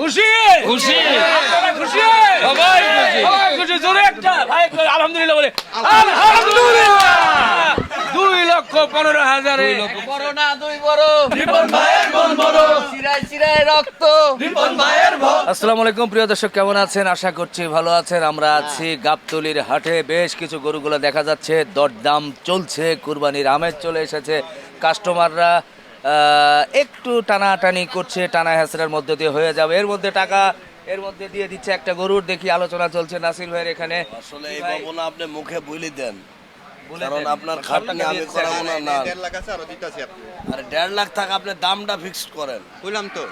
খুশি? খুশি। খুশি? সবাই খুশি। সবাই খুশি। জোরে একটা ভাই আলহামদুলিল্লাহ বলে। আলহামদুলিল্লাহ। দুই লক্ষ পনেরো হাজারে। বড় না দুই বড় রিপন ভাইয়ের মন বড় চিরায় চিরায় রক্ত। রিপন ভাইয়ের আসসালামু আলাইকুম প্রিয় দর্শক কেমন আছেন? আশা করছি ভালো আছেন। আমরা আছি গাবতলির হাটে। বেশ কিছু গরুগুলো দেখা যাচ্ছে। দরদাম চলছে। কুরবানির আমেজ চলে এসেছে। কাস্টমাররা একটু টানাটানি করছে টানা হ্যাসরের মধ্যে দিয়ে হয়ে যাবে। এর মধ্যে টাকা এর মধ্যে দিয়ে দিচ্ছে একটা গরুর। দেখি আলোচনা চলছে নাসির ভাইয়ের এখানে। আসলে এই ভাবনা আপনি মুখে বলি দেন। কারণ আপনার খাটনি আমি করাবো না না দেড় লাখ আছে আরও দিতেছি আপনি। আর দেড় লাখ টাকা আপনি দামটা ফিক্সড করেন। বললাম তো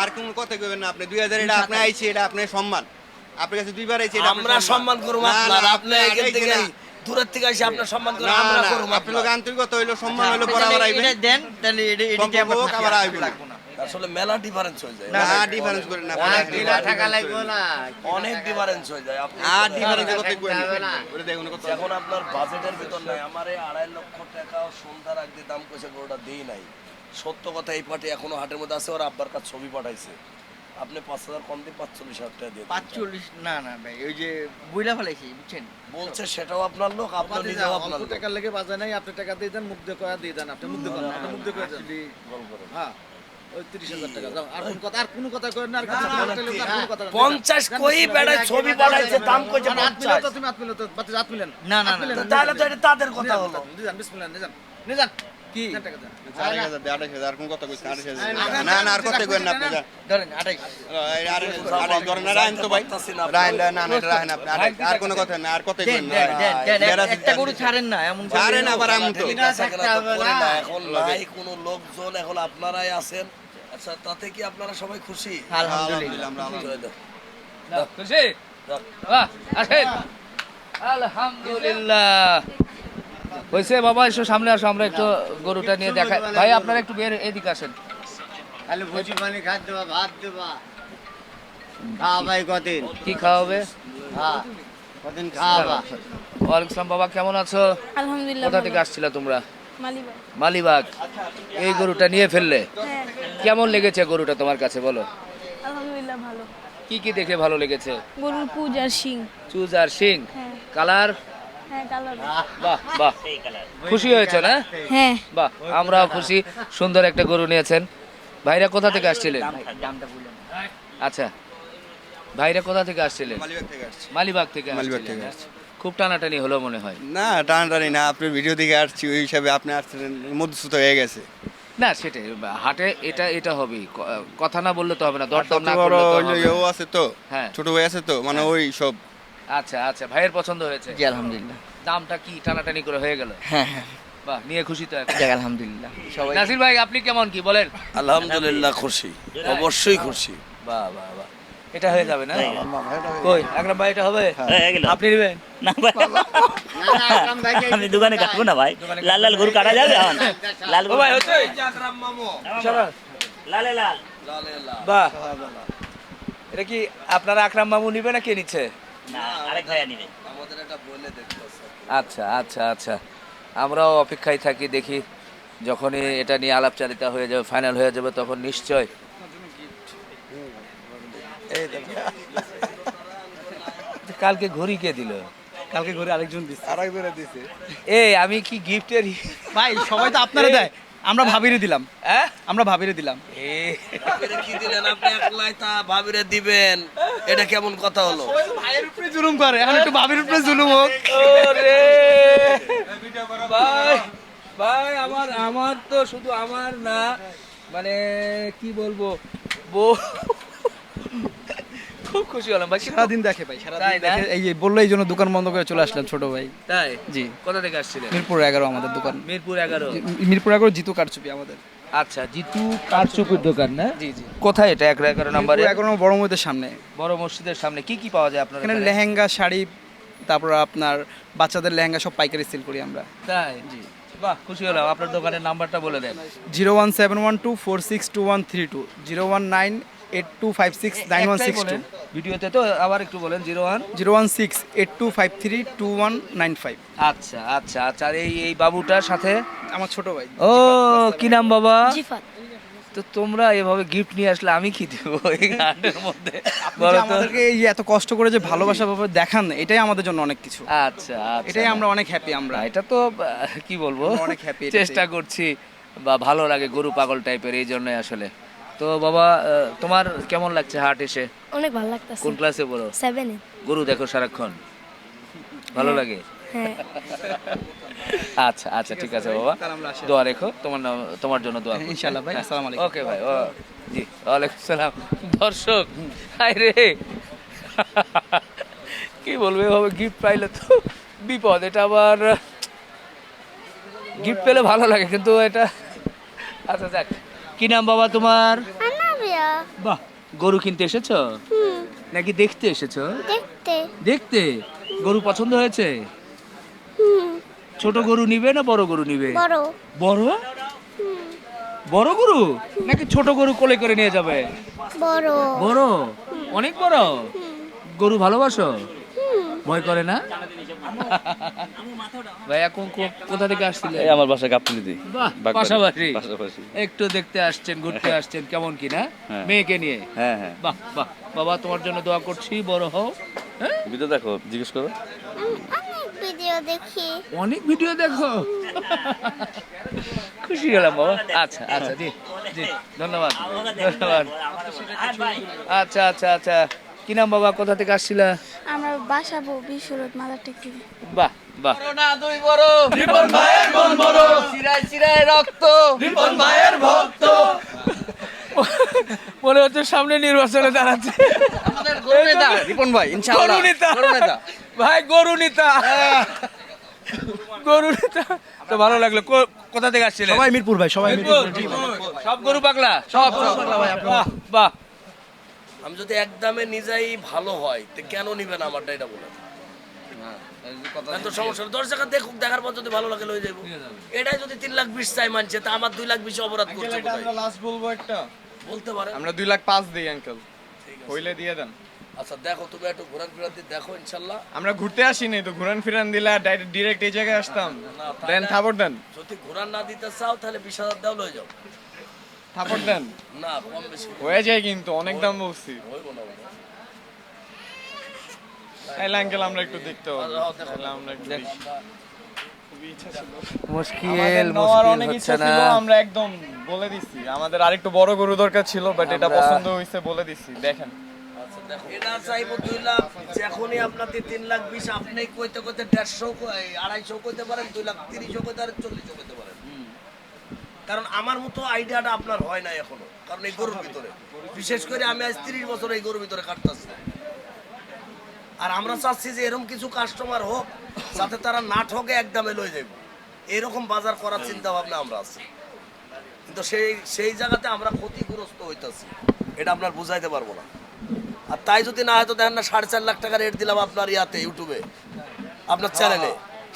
আর কোন কথা কইবেন না আপনি। দুই হাজার এটা আপনি আইছি এটা আপনার সম্মান। আপনার কাছে দুইবার আইছি এটা আমরা সম্মান। করব না, আপনার আপনি আপনি এখান থেকে না। দূরের থেকে এসে আপনার সম্মান করে আমরা করব আপনি লোক আন্তরিকতা হইল সম্মান হইল বরাবর আইবেন। এটা দেন তাহলে এটা এটা কি আমরা আবার আইবেন। আসলে মেলা ডিফারেন্স হয়ে যায়। না ডিফারেন্স করেন না টাকা লাগবে না অনেক ডিফারেন্স হয়ে যায়। আপনি আর ডিফারেন্স কত কইবেন হবে না। দেখুন কত এখন আপনার বাজেটের ভিতর নাই। আমার এই আড়াই লক্ষ টাকা সন্ধ্যার আগে দাম কইছে গরুটা দিই নাই। সত্য কথা এই পার্টি এখনও হাটের মধ্যে আছে ওর আব্বার কাছে ছবি পাঠাইছে। আপনি পাঁচ হাজার কম দিয়ে পাঁচচল্লিশ হাজার টাকা দিয়ে পাঁচচল্লিশ না না ভাই ওই যে বইলা ফেলাইছি বুঝছেন? বলছে সেটাও আপনার লোক আপনার নিজেও আপনার লোক। টাকার লেগে বাজার নাই আপনি টাকা দিয়ে দেন দিয়ে কয়া দিয়ে দেন আপনি দিয়ে করেন আপনি দিয়ে কয়া দেন হ্যাঁ। পঞ্চাশ কই বেড়ায় ছবি দাম কইছে তাহলে তো এটা তাদের কথা হলো। নিজান বিসমিল্লাহ নিজান নিজান কি আর কোন কথা কইছেন না না আর কত কইবেন না আপনি ধরেন আটাই এই আড়াই আড়াই ধরেন না তো ভাই রাহেন না না না আপনি আর কোনো কথা না আর কত দেন কইবেন দেন দেন দেন দেড় এক- একটা গরু ছাড়েন না এমন ছাড়েন আবার এমন তো। না থাকতে হবে না। এখন নাই কোনো লোকজন এখন আপনারাই আছেন আচ্ছা তাতে কি আপনারা সবাই খুশি আলহামদুলিল্লাহ আমরা খুশি আসেন আলহামদুলিল্লাহ হয়েছে বাবা এসো সামনে আসো আমরা একটু গরুটা নিয়ে দেখা ভাই আপনারা একটু বের এদিকে আসেন। খালি ভুজি পানি দেবা ভাত দেবা। খাওয়া ভাই কদিন? কি খাওয়াবে? হ্যাঁ কদিন খাওয়াবা? ওয়ালাইকুম বাবা কেমন আছো? আলহামদুলিল্লাহ কোথা থেকে আসছিলা তোমরা? মালিবাগ। মালিবাগ। এই গরুটা নিয়ে ফেললে? হ্যাঁ। কেমন লেগেছে গরুটা তোমার কাছে বলো? আলহামদুলিল্লাহ ভালো। কি কি দেখে ভালো লেগেছে? গরুর পূজার শিং। চুজ আর শিং। হ্যাঁ। কালার? বাহ বাহ। খুশি হয়েছে না হ্যাঁ। বাহ আমরাও খুশি। সুন্দর একটা গরু নিয়েছেন। ভাইরা কোথা থেকে আসছিলেন? আচ্ছা। ভাইরা কোথা থেকে আসছিলেন? মালিবাগ থেকে মালিবাগ থেকে মালিবাগ আসছিলেন, থেকে হ্যাঁ? খুব টানাটানি হলো মনে হয়। না টানাটানি না আপনি ভিডিও দিকে আসছি ওই হিসাবে আপনি আসছিলেন মধুসূত হয়ে গেছে। না সেটাই হাটে এটা এটা হবে কথা না বললে তো হবে না দরদাম না করলে তো ইয়েও আছে তো হ্যাঁ। ছোট ভাই আছে তো মানে ওই সব আচ্ছা আচ্ছা ভাইয়ের পছন্দ হয়েছে জি আলহামদুলিল্লাহ দামটা কি টানাটানি করে হয়ে গেল হ্যাঁ হ্যাঁ বাহ নিয়ে খুশি তো এখন আলহামদুলিল্লাহ সবাই নাসির ভাই আপনি কেমন কি বলেন আলহামদুলিল্লাহ খুশি অবশ্যই খুশি বাহ বাহ বাহ এটা হয়ে যাবে না কই আকরাম ভাই এটা হবে আপনি নেবেন না ভাই আমি দোকানে কাটবো না ভাই লাল লাল গরু কাটা যাবে এখন লাল গরু ভাই হচ্ছে চলো লালে লাল বাহ এটা কি আপনারা আকরাম মামু নিবে না কে নিচ্ছে আচ্ছা আচ্ছা আচ্ছা। আমরাও অপেক্ষায় থাকি দেখি যখনই এটা নিয়ে আলাপচারিতা হয়ে যাবে ফাইনাল হয়ে যাবে তখন নিশ্চয়। কালকে ঘড়ি কে দিল? কালকে ঘড়ি আরেকজন দিচ্ছে আরেকজনে দিছে। এই আমি কি গিফটের ভাই সবাই তো আপনারা দেয়। আমরা ভাবিরে দিলাম। হ্যাঁ? আমরা ভাবিরে দিলাম। কি দিলেন আপনি? একলাই তা ভাবিরে দিবেন। এটা কেমন কথা হলো? ভাইয়ের উপরে জুলুম করে। এখন একটু ভাবির উপরে জুলুম হোক। ওরে! ভাই ভাই আমার আমার তো শুধু আমার না মানে কি বলব? বউ খুব খুশি হলাম ভাই। সারাদিন দেখে ভাই সারাদিন দেখে এই বলল এই জন্য দোকান বন্ধ করে চলে আসলাম ছোট ভাই। তাই? জি। কোথা থেকে আসছিলেন? মিরপুর এগারো আমাদের দোকান। মিরপুর এগারো। মিরপুর এগারো জিতু কারচুপি আমাদের। আচ্ছা জিতু কারচুপির দোকান না? জি জি। কোথায় এটা? এক এগারো নাম্বারে? এগারো বড় মধ্যে সামনে। বড় মসজিদের সামনে। কি কি পাওয়া যায় আপনার এখানে এখানে? লেহেঙ্গা শাড়ি তারপর আপনার বাচ্চাদের লেহেঙ্গা সব পাইকারি সেল করি আমরা। তাই? জি। বাহ খুশি হলাম। আপনার দোকানের নাম্বারটা বলে দেন। Zero one seven one two four six two one three two. Zero one nine eight two five six nine one six two ভিডিওতে তো আবার একটু বলেন zero one. Zero one six eight two five three two one nine five আচ্ছা আচ্ছা আচ্ছা আর এই এই বাবুটার সাথে? আমার ছোট ভাই। ও কি নাম বাবা? জিফাত। তো তোমরা এভাবে গিফট নিয়ে আসলে আমি কি দেবো এই হাটের মধ্যে? আমাদেরকে এই এত কষ্ট করে যে ভালোবাসা ভাবে দেখান এটাই আমাদের জন্য অনেক কিছু। আচ্ছা আচ্ছা। এটাই আমরা অনেক হ্যাপি আমরা। এটা তো কি বলব? অনেক হ্যাপি চেষ্টা করছি বা ভালো লাগে গরু পাগল টাইপের এই জন্যই আসলে। তো বাবা তোমার কেমন লাগছে হাট এসে? অনেক ভালো লাগতেছে। কোন ক্লাসে পড়ো? সেভেনে গরু দেখো সারাক্ষণ। ভালো লাগে? হ্যাঁ। আচ্ছা আচ্ছা ঠিক আছে বাবা। দোয়া রেখো তোমার নাম- তোমার জন্য দোয়া। ইনশাআল্লাহ ভাই, আসসালামু আলাইকুম। ওকে ভাই জি ওয়ালাইকুম সালাম। দর্শক হাই রে কি বলব এভাবে গিফট পাইলে তো বিপদ এটা আবার গিফট পেলে ভালো লাগে কিন্তু এটা আচ্ছা যাক। কি নাম বাবা তোমার? বাহ গরু কিনতে এসেছ? নাকি দেখতে এসেছ? দেখতে। গরু পছন্দ হয়েছে? ছোট গরু নিবে না বড় গরু নিবে? বড়। বড়? বড় গরু? নাকি ছোট গরু কোলে করে নিয়ে যাবে? বড়। বড়? অনেক বড়? গরু ভালোবাসো? ভয় করে না? ভাইয়া কোন কোথা থেকে আসছিলে এই আমার বাসা গাবতলিতে। পাশাপাশি। পাশাপাশি। একটু দেখতে আসছেন ঘুরতে আসছেন কেমন কি না? হ্যাঁ। মেয়েকে নিয়ে? হ্যাঁ হ্যাঁ। বাহ বাহ। বাবা তোমার জন্য দোয়া করছি বড় হও। হ্যাঁ? ভিডিও দেখো জিজ্ঞেস করো। অনেক ভিডিও দেখি। অনেক ভিডিও দেখো? খুশি হলাম বাবা। আচ্ছা আচ্ছা জি জি ধন্যবাদ। ধন্যবাদ। আচ্ছা আচ্ছা আচ্ছা। কি নাম বাবা? কোথা থেকে আসছিলা? আমরা বাসাবো মাদার টেক বাহ বাহ। বড় না দুই বড়। রিপন ভাইয়ের মন বড়। চিরায় চিরায় রক্ত। রিপন ভাইয়ের ভক্ত। মনে হচ্ছে সামনে নির্বাচনে দাঁড়াচ্ছে। আমাদের গরু নেতা রিপন ভাই ইনশাআল্লাহ। গরু নেতা গরু নেতা ভাই গরু নেতা গরু নেতা তো ভালো লাগল। কো- কোথা থেকে আসছিলেন? সবাই মিরপুর ভাই সবাই মিরপুর? সব গরু পাগলা? সব সব। বাহ বাহ। আমি যদি একদমে নিজেই ভালো হয় তো কেন নিবেন আমারটা? এটা বলে এত সমস্যা দশ টাকা দেখুক দেখার পর যদি ভালো লাগে লয়ে যাব। এটাই যদি তিন লাখ বিশ চাই মানছে তা আমার দুই লাখ বিশ অপরাধ করছে লাস্ট বলব একটা। বলতে পারে। আমরা দুই লাখ পাঁচ দিই আঙ্কেল। হইলে দিয়ে দেন। আচ্ছা দেখো তুমি একটু ঘোরান ফেরান দিয়ে দেখো ইনশাল্লাহ। আমরা ঘুরতে আসিনি তো ঘুরান ফিরান দিলে ডিরেক্ট এই জায়গায় আসতাম। দেন থাপড় দেন। যদি ঘোরান না দিতে চাও তাহলে বিশ হাজার দাও লয়ে যাও। থাপড় দেন? না কম বেশি। হয়ে যায় কিন্তু অনেক দাম বলছি। তাইলে আঙ্কেল আমরা একটু দেখতে হবে। আচ্ছা, আমরা একটু দেখি। খুবই ইচ্ছা ছিল। মুশকিল আমাদের মুশকিল হচ্ছে না। আমরা একদম বলে দিছি। আমাদের আরেকটু বড় গরু দরকার ছিল বাট এটা পছন্দ হয়েছে বলে দিছি। দেখেন। আচ্ছা এটা চাইব দুই লাখ যখনই আপনাদের তিন লাখ বিশ আপনি কইতে কইতে দেড়শো আড়াইশো কইতে পারেন দুই লাখ তিরিশও কইতে পারেন চল্লিশও কইতে পারেন। কারণ আমার মতো আইডিয়াটা আপনার হয় না এখনও, কারণ এই গরুর ভিতরে। বিশেষ করে আমি আজ তিরিশ বছর এই গরুর ভিতরে কাটতেছি। আর আমরা চাচ্ছি যে এরকম কিছু কাস্টমার হোক, যাতে তারা না ঠকে একদমে লয়ে যাবে এরকম বাজার করার চিন্তা ভাবনা আমরা আছি। কিন্তু সেই সেই জায়গাতে আমরা ক্ষতিগ্রস্ত হইতাছি, এটা আপনার বুঝাইতে পারব না। আর তাই যদি না হয়তো দেখেন না, সাড়ে চার লাখ টাকা রেট দিলাম আপনার ইয়াতে, ইউটিউবে, আপনার চ্যানেলে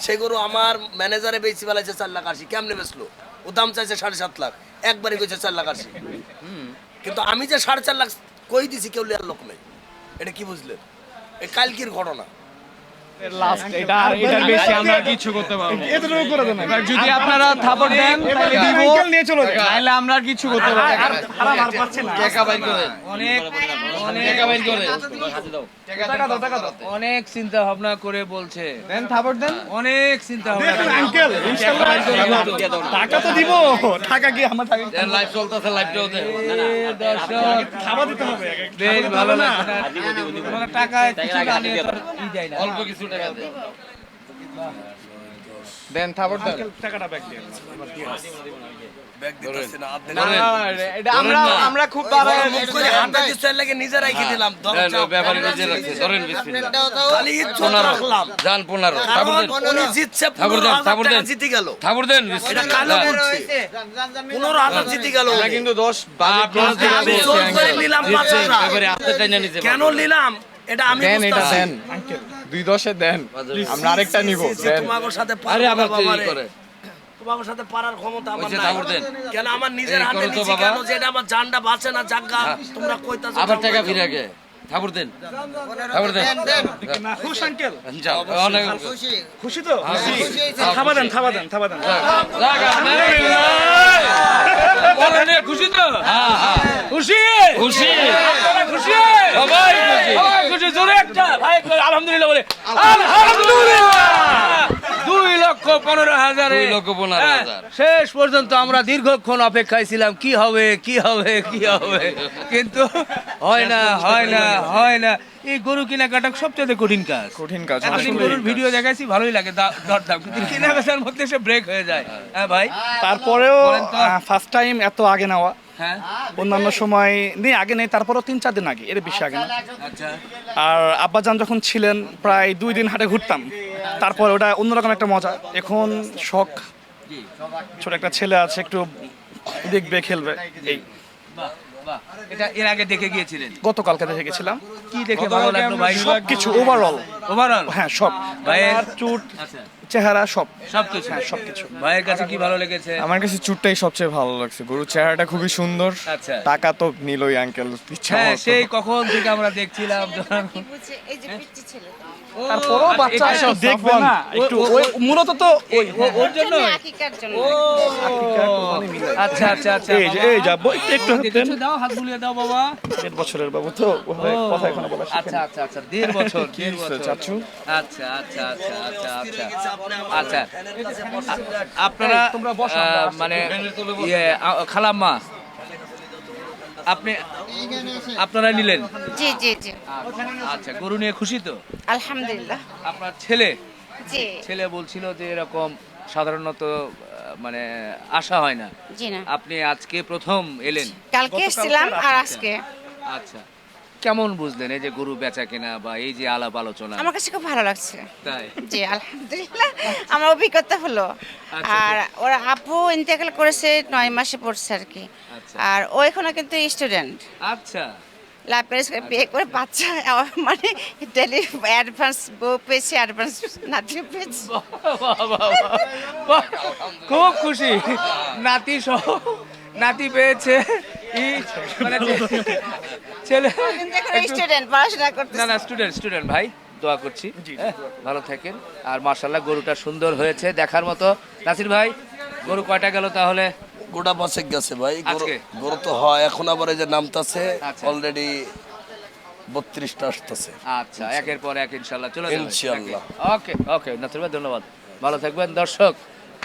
সেই গরু আমার ম্যানেজারে বেশি বেলাইছে চার লাখ আশি। কেমনে বেচলো? ও দাম চাইছে সাড়ে সাত লাখ। একবারই কইছে চার লাখ আশি। কিন্তু আমি যে সাড়ে চার লাখ কই দিছি কেউ লোক নেই। এটা কি বুঝলেন? এই কালকির ঘটনা। লাস্ট এটা এটার বেশি আমরা কিছু করতে পারব এতটুকু করে দেন এবার যদি আপনারা থাপড় দেন তাহলে দিব। নিয়ে চলে যান। নাহলে আমরা আর কিছু করতে পারব না। টাকা বাইর করে। অনেক অনেক টাকা বাইর করে। টাকা দাও টাকা দাও। অনেক চিন্তা ভাবনা করে বলছে। দেন থাপড় দেন। অনেক চিন্তা ভাবনা আঙ্কেল টাকা তো দিব। টাকা কি আমার টাকা? লাইভ চলতেছে লাইভটাও দে দর্শক খাবার দিতে হবে। বেশ ভালো না। কিছু না নিয়ে তোর ই যায় না। অল্প কিছু টাকা দেন। থাপড় দেন ব্যাগ দিতেছি না আপনি না, না, না, এটা আমরা আমরা খুব বাড়ায় মুখ করে লাগে নিজেরাই খেয়ে দিলাম। ধরেন ব্যাপারী নিজে রাখছে। ধরেন বিসমিল্লাহ। খালি রাখলাম। জান দেন। উনি জিতছে পনেরো দেন, দেন। জিতে গেল। ঠাকুর দেন এটা কালো বলছে। জিতে গেল উনি। কিন্তু দশ বাজে আপনারা ক্লোজ আমি দিকে জোর বলছি, করে uncle। নিলাম কেন নিলাম? এটা আমি দেন এটা বুঝতাছি। দেন। আঙ্কেল দুই দশে দেন। আমরা আরেকটা নিব দেন। তোমাদের সাথে আরে আবার তৈরি করে। তোমাদের সাথে পারার ক্ষমতা আমার নাই। দেন। কেন আমার নিজের হাতে বাবা। কেন যে এটা আমার জানটা বাঁচে না জাগা তোমরা কইতাছো আবার টাকা ফিরে গে থাপড় দেন। থাপড় দেন। খুশ আঙ্কেল? অনেক খুশি। তো? থাবা দেন থাবা দেন থাবা দেন। খুশি তো? খুশি? খুশি আপনারা খুশি সবাই খুশি। সবাই খুশি জোরে একটা ভাই আলহামদুলিল্লাহ বলে। আলহামদুলিল্লাহ। দুই লক্ষ পনেরো হাজার। লক্ষ পনেরো হাজার। শেষ পর্যন্ত আমরা দীর্ঘক্ষণ অপেক্ষায় ছিলাম কি হবে কি হবে কি হবে? কিন্তু হয় না হয় না হয় না। এই গরু কেনাকাটা সবচেয়ে কঠিন কাজ। কঠিন কাজ এতদিন গরুর ভিডিও দেখাইছি ভালোই লাগে দরদাম। কিন্তু কেনা বেচার মধ্যে সে ব্রেক হয়ে যায়। হ্যাঁ ভাই? তারপরেও ফার্স্ট টাইম এত আগে নেওয়া। হ্যাঁ? অন্যান্য সময় নেই আগে নেই তারপরেও তিন চার দিন আগে এর বেশি আগে না। আচ্ছা। আর আব্বাজান যখন ছিলেন প্রায় দুই দিন হাটে ঘুরতাম। তারপর ওটা অন্যরকম একটা মজা। এখন শখ ছোট একটা ছেলে আছে একটু দেখবে খেলবে এই। এটা এর আগে দেখে গিয়েছিলেন? গতকালকে দেখে গেছিলাম। কি দেখে ভালো লাগল ভাই? সব কিছু ওভারঅল ওভারঅল হ্যাঁ সব। ভাইয়ের- চুট। আচ্ছা। চেহারা সব। সবকিছু। হ্যাঁ সবকিছু। ভাইয়ের কাছে কি ভালো লেগেছে? আমার কাছে চুটটাই সবচেয়ে ভালো লাগছে। গরুর চেহারাটা খুবই সুন্দর। আচ্ছা। টাকা তো নিলই আঙ্কেল হ্যাঁ সেই কখন থেকে আমরা দেখছিলাম। এই যে পিচ্ছি ছেলে তারপরেও বাচ্চা দেখবে না একটু মূলত তো ওই ওর জন্য। আকিকার জন্য। আচ্ছা আচ্ছা আচ্ছা এই যে এই যাব একটু একটু হাত দাও হাত বুলিয়ে দাও বাবা। দেড় বছরের বাবু তো কথা এখনও বলা আচ্ছা আচ্ছা আচ্ছা দেড় বছর দেড় বছর। চাচু? আচ্ছা আচ্ছা আচ্ছা আচ্ছা আচ্ছা। আচ্ছা আপনারা আহ, মানে ইয়ে খালাম্মা আপনি আপনারা নিলেন? জি জি জি। আচ্ছা গরু নিয়ে খুশি তো? আলহামদুলিল্লাহ। আপনার ছেলে? জি। ছেলে বলছিল যে এরকম সাধারণত মানে আশা হয় না। জি না। আপনি আজকে প্রথম এলেন। কালকে এসেছিলাম আর আজকে। আচ্ছা। কেমন বুঝলেন এই যে গরু বেচা কেনা বা এই যে আলাপ আলোচনা? আমার কাছে খুব ভালো লাগছে। তাই? জি আলহামদুলিল্লাহ আমার অভিজ্ঞতা হলো। আচ্ছা, আর ওরা আপু ইন্তেকাল করেছে নয় মাসে পড়ছে আর কি। আচ্ছা। আর ও এখনও কিন্তু স্টুডেন্ট আচ্ছা। লাইব্রেরি বিয়ে করে বাচ্চা মানে ডেলি অ্যাডভান্স বউ পেয়েছে অ্যাডভান্স নাতি পেয়েছে। খুব খুশি। নাতি সহ নাতি পেয়েছে। মানে ছেলে। স্টুডেন্ট পড়াশোনা করতে না না স্টুডেন্ট স্টুডেন্ট ভাই দোয়া করছি। হ্যাঁ, ভালো থাকেন। আর মার্শাল্লাহ গরুটা সুন্দর হয়েছে দেখার মতো। নাসির ভাই গরু কয়টা গেল তাহলে? গোটা পাঁচেক গেছে ভাই গরু- গরু তো হয় এখন আবার এই যে নামতাছে আচ্ছা। অলরেডি বত্রিশটা আসতেছে। আচ্ছা একের পর এক ইনশাল্লাহ চলে যাবে। ইনশাআল্লাহ। ওকে ওকে নাসির ভাই ধন্যবাদ। ভালো থাকবেন দর্শক।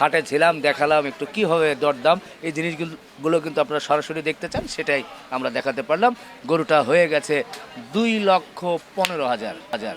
হাটে ছিলাম, দেখালাম একটু কি হবে দরদাম, এই জিনিসগুলো কিন্তু আপনারা সরাসরি দেখতে চান, সেটাই আমরা দেখাতে পারলাম। গরুটা হয়ে গেছে দুই লক্ষ পনেরো হাজার হাজার।